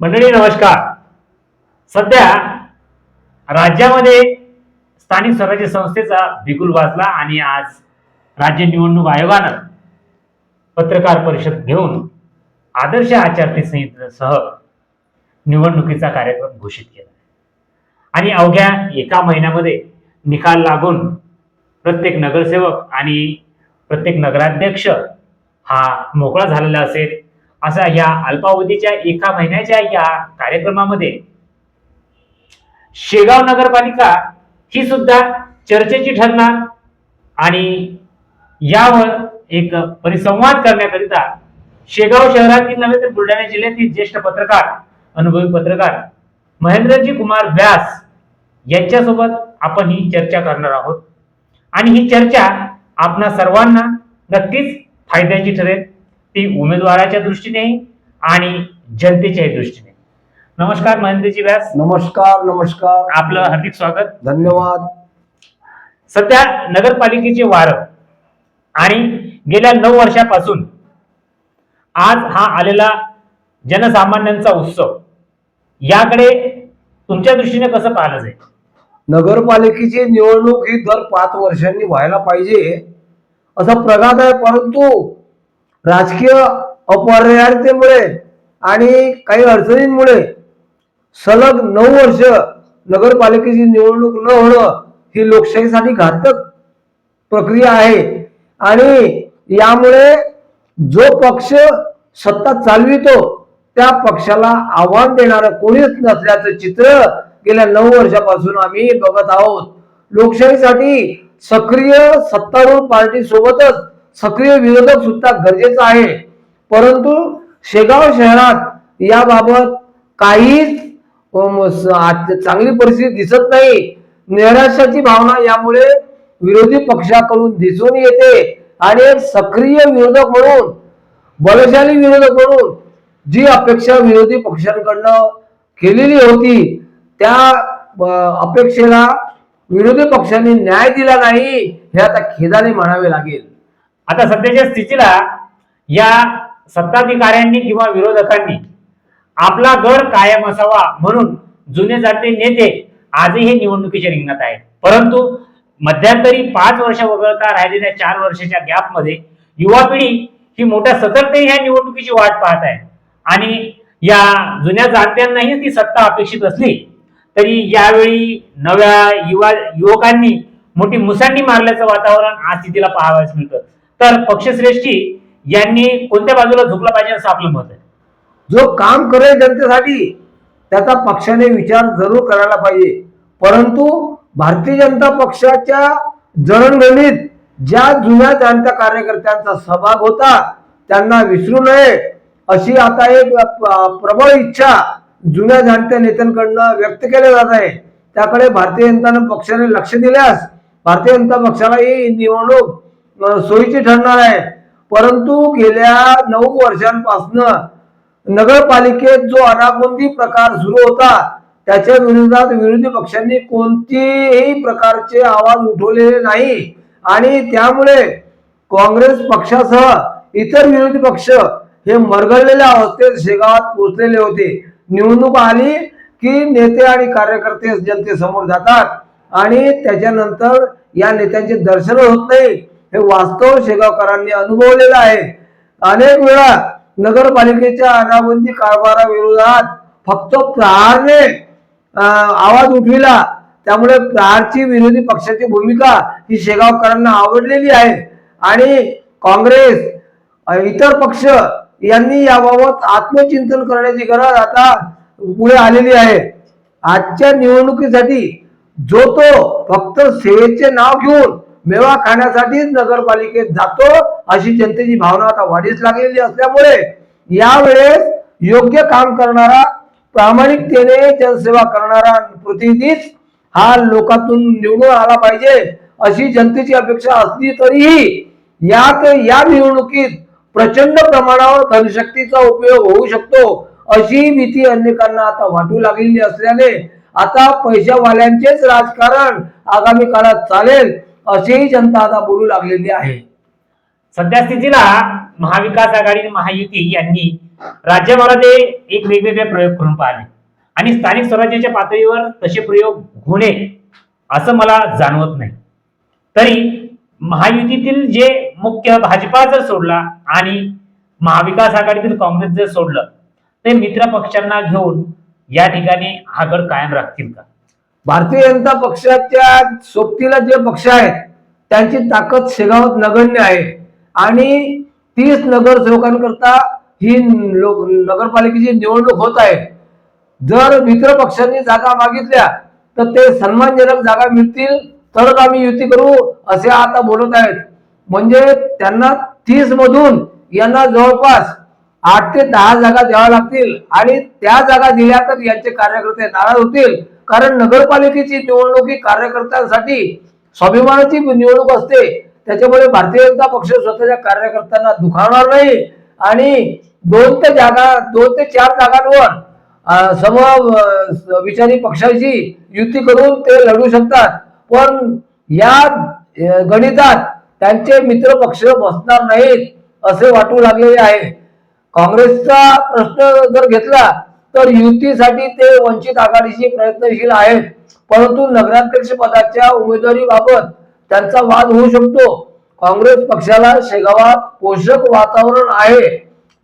मंडळी नमस्कार. सध्या राज्यामध्ये स्थानिक स्वराज्य संस्थेचा बिगुल वाजला आणि आज राज्य निवडणूक आयोगानं पत्रकार परिषद घेऊन आदर्श आचारसंहितेसह निवडणुकीचा कार्यक्रम घोषित केला. आणि अवघ्या एका महिन्यामध्ये निकाल लागून प्रत्येक नगरसेवक आणि प्रत्येक नगराध्यक्ष हा मोकळा झालेला असेल. असा या अल्पावधीच्या एका महिन्याच्या या कार्यक्रमामध्ये शेगाव नगरपालिका ही सुद्धा चर्चेची ठरणार आणि यावर एक परिसंवाद करण्याकरिता शेगाव शहरातील नव्हे तर बुलढाणा जिल्ह्यातील ज्येष्ठ पत्रकार अनुभवी पत्रकार महेंद्रजी कुमार व्यास यांच्यासोबत आपण ही चर्चा करणार आहोत. आणि ही चर्चा आपणा सर्वांना नक्कीच फायद्याची ठरेल. ती उमेदवाराच्या दृष्टीने आणि जनतेच्याही दृष्टीने. नमस्कार महेंद्रजी व्यास. नमस्कार नमस्कार. आपलं हार्दिक स्वागत. धन्यवाद. सध्या नगरपालिकेचे वार आणि गेल्या नऊ वर्षापासून आज हा आलेला जनसामान्यांचा उत्सव याकडे तुमच्या दृष्टीने कसं पाहिलं जाईल? नगरपालिकेची निवडणूक ही दर पाच वर्षांनी व्हायला पाहिजे असं प्रघात आहे परंतु राजकीय अपरिहार्यतेमुळे आणि काही अडचणींमुळे सलग नऊ वर्ष नगरपालिकेची निवडणूक न होणं ही लोकशाहीसाठी घातक प्रक्रिया आहे. आणि यामुळे जो पक्ष सत्ता चालवितो त्या पक्षाला आव्हान देणारं कोणीच नसल्याचं चित्र गेल्या नऊ वर्षापासून आम्ही बघत आहोत. लोकशाहीसाठी सक्रिय सत्तारूढ पार्टी सोबतच सक्रिय विरोधक सुद्धा गरजेचं आहे. परंतु शेगाव शहरात याबाबत काहीच चांगली परिस्थिती दिसत नाही. निराशाची भावना यामुळे विरोधी पक्षाकडून दिसून येते. आणि एक सक्रिय विरोधक म्हणून बलशाली विरोधक म्हणून जी अपेक्षा विरोधी पक्षांकडनं केलेली होती त्या अपेक्षेला विरोधी पक्षांनी न्याय दिला नाही हे आता खेदाने म्हणावे लागेल. आता सध्याच्या स्थितीला या सत्ताधिकाऱ्यांनी किंवा विरोधकांनी आपला गड कायम असावा म्हणून जुने जाते नेते आजही निवडणुकीच्या रिंगणात आहेत. परंतु मध्यंतरी पाच वर्ष वगळता राहिलेल्या चार वर्षाच्या गॅपमध्ये युवा पिढी ही मोठ्या सतर्कतेने ह्या निवडणुकीची वाट पाहत आहे. आणि या जुन्या जाणत्यांनाही ती सत्ता अपेक्षित असली तरी यावेळी नव्या युवा युवकांनी मोठी मुसांडी मारल्याचं वातावरण आज स्थितीला पाहावयास मिळतं. तर पक्षश्रेष्ठी यांनी कोणत्या बाजूला झुकलं पाहिजे असं आपलं मत आहे? जो काम करेल जनतेसाठी त्याचा पक्षाने विचार जरूर करायला पाहिजे. परंतु भारतीय जनता पक्षाच्या जडणघडणीत ज्या जुन्या जाणत्या कार्यकर्त्यांचा सहभाग होता त्यांना विसरू नये अशी आता एक प्रबळ इच्छा जुन्या जाणत्या नेत्यांकडनं व्यक्त केल्या जात आहे. त्याकडे भारतीय जनता पक्षाने लक्ष दिल्यास भारतीय जनता पक्षाला ही निवडणूक सोयीची ठरणार आहे. परंतु गेल्या नऊ वर्षांपासनं नगरपालिकेत जो अनागोंदी प्रकार सुरू होता त्याच्या विरोधात विरोधी पक्षांनी कोणतेही प्रकारचे आवाज उठवलेले नाही. आणि त्यामुळे काँग्रेस पक्षासह इतर विरोधी पक्ष हे मरगळलेल्या अवस्थेत शेगावात पोहोचलेले होते. निवडणूक आली की नेते आणि कार्यकर्ते जनतेसमोर जातात आणि त्याच्यानंतर या नेत्यांचे दर्शन होत नाही. हे वास्तव शेगावकरांनी अनुभवलेलं आहे. अनेक वेळा नगरपालिकेच्या अनाबंदी कारभाराविरोधात फक्त प्रहारने आवाज उठविला. त्यामुळे प्रहारची विरोधी पक्षाची भूमिका ही शेगावकरांना आवडलेली आहे. आणि काँग्रेस इतर पक्ष यांनी याबाबत आत्मचिंतन करण्याची गरज आता पुढे आलेली आहे. आजच्या निवडणुकीसाठी जो तो फक्त सेवेचे नाव घेऊन मेवा खाण्यासाठीच नगरपालिकेत जातो अशी जनतेची भावना आता वाढीस लागलेली असल्यामुळे यावेळेस योग्य काम करणारा प्रामाणिकतेने जनसेवा करणारा प्रतिनिधीच हा लोकातून निवडून आला पाहिजे अशी जनतेची अपेक्षा असली तरीही यात या निवडणुकीत प्रचंड प्रमाणावर धनशक्तीचा उपयोग होऊ शकतो अशी भीती अनेकांना आता वाटू लागलेली असल्याने आता पैशावाल्यांचेच राजकारण आगामी काळात चालेल. अशीही जनता आता बोलू लागलेली आहे. सध्या स्थितीला महाविकास आघाडी आणि महायुती यांनी राज्यभरामध्ये एक वेगवेगळे प्रयोग करून पाहिले. आणि स्थानिक स्वराज्याच्या पातळीवर तसे प्रयोग होणे असं मला जाणवत नाही. तरी महायुतीतील जे मुख्य भाजपा जर सोडला आणि महाविकास आघाडीतील काँग्रेस जर सोडलं ते मित्र पक्षांना घेऊन या ठिकाणी हा गड कायम राखतील का? भारतीय जनता पक्षाच्या सोबतीला जे पक्ष आहेत त्यांची ताकद शेगावात नगण्य आहे. आणि तीस नगरसेवकांकरता ही लोक नगरपालिकेची निवडणूक होत आहे. जर मित्र पक्षांनी जागा मागितल्या तर ते सन्मानजनक जागा मिळतील तरच आम्ही युती करू असे आता बोलत आहेत. म्हणजे त्यांना तीस मधून यांना जवळपास आठ ते दहा जागा द्याव्या लागतील. आणि त्या जागा दिल्या तर यांचे कार्यकर्ते नाराज होतील. कारण नगरपालिकेची निवडणूक ही कार्यकर्त्यांसाठी स्वाभिमानाची निवडणूक असते. त्याच्यामुळे भारतीय जनता पक्ष स्वतःच्या कार्यकर्त्यांना दुखावणार नाही. आणि दोन ते जागा दोन ते चार जागांवर सम विचारी पक्षाची युती करून ते लढू शकतात. पण या गणितात त्यांचे मित्र पक्ष बसणार नाहीत असे वाटू लागलेले आहे. काँग्रेसचा प्रश्न जर घेतला तर युतीसाठी ते वंचित आघाडीशी प्रयत्नशील आहेत. परंतु नगराध्यक्ष पदाच्या उमेदवारीबाबत त्यांचा वाद होऊ शकतो. काँग्रेस पक्षाला शेगावात पोषक वातावरण आहे.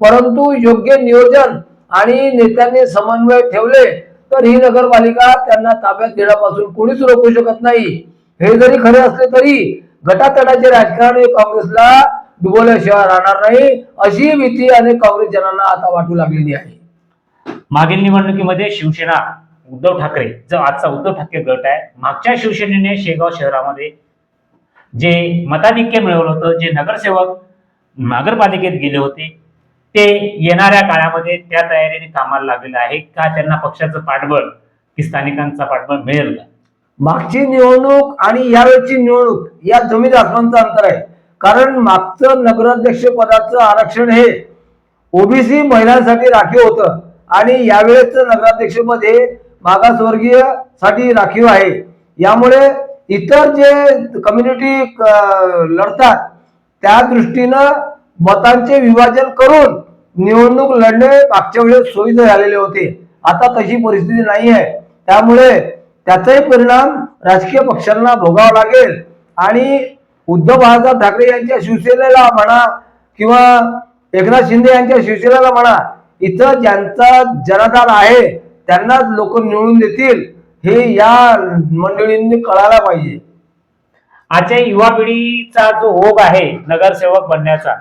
परंतु योग्य नियोजन आणि नेत्यांनी समन्वय ठेवले तर ही नगरपालिका त्यांना ताब्यात देण्यापासून कोणीच रोखू शकत नाही. हे जरी खरे असले तरी गटातटाचे राजकारण हे काँग्रेसला डुबवल्याशिवाय राहणार नाही अशी भीती अनेक काँग्रेस जनांना आता वाटू लागलेली आहे. मागील निवडणुकीमध्ये शिवसेना उद्धव ठाकरे जो आजचा उद्धव ठाकरे गट आहे मागच्या शिवसेनेने शेगाव शहरामध्ये जे मताधिक्य मिळवलं होतं जे नगरसेवक नगरपालिकेत गेले होते ते येणाऱ्या काळामध्ये त्या तयारीने कामाला लागलेलं आहे का? त्यांना पक्षाचं पाठबळ की स्थानिकांचा पाठबळ मिळेल का? मागची निवडणूक आणि यावेळची निवडणूक या जमीन आसमानचं अंतर आहे. कारण मागचं नगराध्यक्ष पदाचं आरक्षण हे ओबीसी महिलांसाठी राखीव होतं. आणि यावेळेचं नगराध्यक्ष मागासवर्गीयसाठी राखीव आहे. यामुळे इतर जे कम्युनिटी लढतात त्या दृष्टीनं मतांचे विभाजन करून निवडणूक लढणे मागच्या वेळेस सोयीचे झालेले होते. आता तशी परिस्थिती नाही आहे. त्यामुळे त्याचाही परिणाम राजकीय पक्षांना भोगावा लागेल. आणि उद्धव बाळासाहेब ठाकरे यांच्या शिवसेनेला म्हणा किंवा एकनाथ शिंदे यांच्या शिवसेनेला म्हणा इथं ज्यांचा जनाधार आहे त्यांनाच लोक निवडून देतील हे या मंडळींनी कळायला पाहिजे. आजच्या युवा पिढीचा जो ओघ आहे नगरसेवक बनण्याचा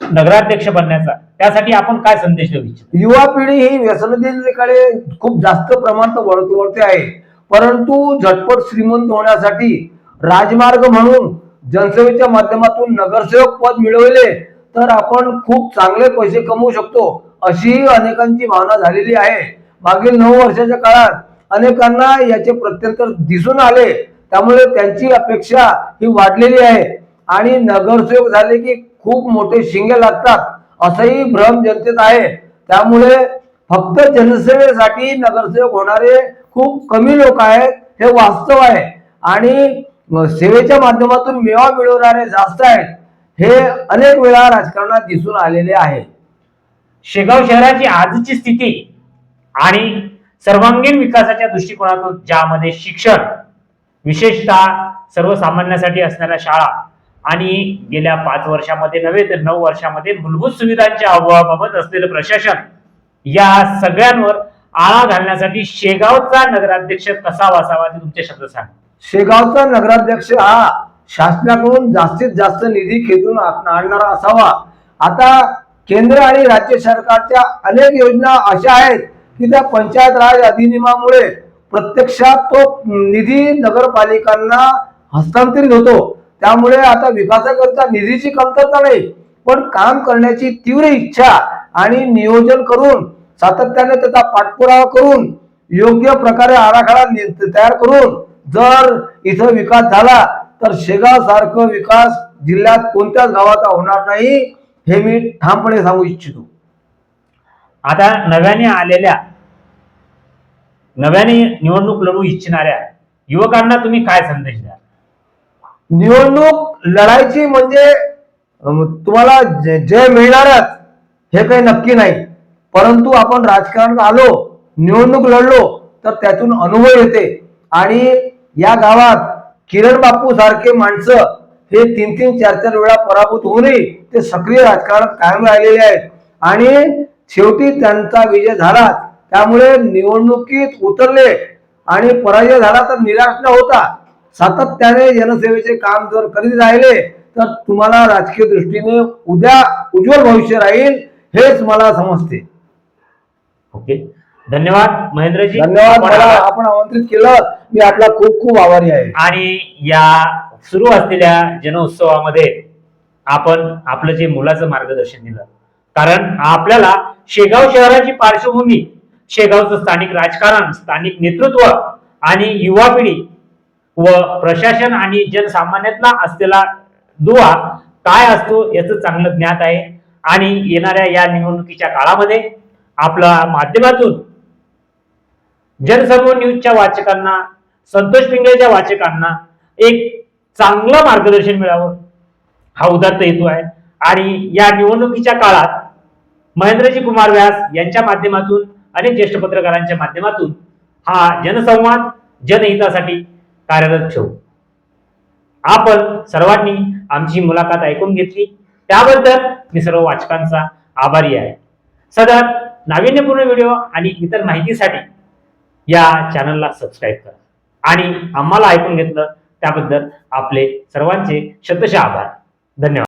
नगराध्यक्ष बनण्याचा त्यासाठी आपण काय संदेश देऊ इच्छितो? युवा पिढी ही व्यसनतेकडे खूप जास्त प्रमाणात वळत वळते आहे. परंतु झटपट श्रीमंत होण्यासाठी राजमार्ग म्हणून जनसेवेच्या माध्यमातून नगरसेवक पद मिळवले तर आपण खूप चांगले पैसे कमवू शकतो. अशीही अनेकांची भावना झालेली आहे. मागील नऊ वर्षाच्या काळात अनेकांना याचे प्रत्यंतर दिसून आले. त्यामुळे त्यांची अपेक्षा ही वाढलेली आहे. आणि नगरसेवक झाले की खूप मोठे शिंगे लागतात असंही भ्रम जनतेत आहे. त्यामुळे फक्त जनसेवेसाठी नगरसेवक होणारे खूप कमी लोक आहेत हे वास्तव आहे. आणि सेवेच्या माध्यमातून मेवा मिळवणारे जास्त आहेत हे अनेक वेळा राजकारणात दिसून आलेले आहे. शेगाव शहराची आजची स्थिती आणि सर्वांगीण विकासाच्या दृष्टिकोनातून ज्यामध्ये शिक्षण विशेषतः सर्वसामान्यांसाठी असणाऱ्या शाळा आणि गेल्या पाच वर्षामध्ये नव्हे तर नऊ वर्षामध्ये मूलभूत सुविधांच्या अभावाबाबत असलेलं प्रशासन या सगळ्यांवर आळा घालण्यासाठी शेगावचा नगराध्यक्ष कसा वासावा ते तुमचे शब्द सांग. शेगावचा नगराध्यक्ष हा शासनाकडून जास्तीत जास्त निधी खेचून आणणारा असावा. आता केंद्र आणि राज्य सरकारच्या अनेक योजना अशा आहेत की त्या पंचायत राज अधिनियमामुळे प्रत्यक्षात तो निधी नगरपालिकांना हस्तांतरित होतो. त्यामुळे आता विकासाकरता निधीची कमतरता नाही पण काम करण्याची तीव्र इच्छा आणि नियोजन करून सातत्याने त्याचा पाठपुरावा करून योग्य प्रकारे आराखडा नि- तयार करून जर इथं विकास झाला तर शेगाव सारखं विकास जिल्ह्यात कोणत्याच गावाचा होणार नाही. हे मी ठामपणे सांगू इच्छितो. आता नव्याने आलेल्या नव्याने निवडणूक लढू इच्छिणाऱ्या युवकांना तुम्ही काय संदेश द्या निवडणूक लढायची म्हणजे तुम्हाला जय मिळणारच हे काही नक्की नाही. परंतु आपण राजकारणात आलो निवडणूक लढलो तर त्यातून अनुभव येते. आणि या गावात किरण बापू सारखे माणसं हे तीन तीन चार चार वेळा पराभूत होऊनही ते सक्रिय राजकारणात कायम राहिलेले आहेत. आणि शेवटी त्यांचा विजय झाला त्यामुळे निवडणुकीत उतरले आणि पराजय झाला तर निराश न होता सातत्याने जनसेवेचे काम जर करीत राहिले तर तुम्हाला राजकीय दृष्टीने उद्या उज्ज्वल भविष्य राहील हेच मला समजते. ओके. धन्यवाद महेंद्रजी. धन्यवाद आपण मला. आपण आमंत्रित केलं. मी आपला खूप खूप आभारी आहे. आणि या सुरू असलेल्या जनोत्सवामध्ये आपण आपलं जे मुलाचं मार्गदर्शन दिलं. कारण आपल्याला शेगाव शहराची पार्श्वभूमी शेगावचं स्थानिक राजकारण स्थानिक नेतृत्व आणि युवा पिढी व प्रशासन आणि जनसामान्यातला असलेला दुवा काय असतो याचं चांगलं ज्ञात आहे. आणि येणाऱ्या या निवडणुकीच्या काळामध्ये आपल्या माध्यमातून जनसमूह न्यूजच्या वाचकांना संतोष पिंगळेच्या वाचकांना एक चांगलं मार्गदर्शन मिळावं. हा उदात्त हेतू आहे. आणि या निवडणुकीच्या काळात महेंद्रजी कुमार व्यास यांच्या माध्यमातून अनेक ज्येष्ठ पत्रकारांच्या माध्यमातून हा जनसंवाद जनहितासाठी कार्यरत ठेवू. आपण सर्वांनी आमची मुलाखत ऐकून घेतली. त्याबद्दल मी सर्व वाचकांचा आभारी आहे. सदर नाविन्यपूर्ण व्हिडिओ आणि इतर माहितीसाठी या चॅनलला सबस्क्राईब करा. आणि आम्हाला ऐकून घेतलं त्याबद्दल आपले सर्वांचे शतशः आभार. धन्यवाद.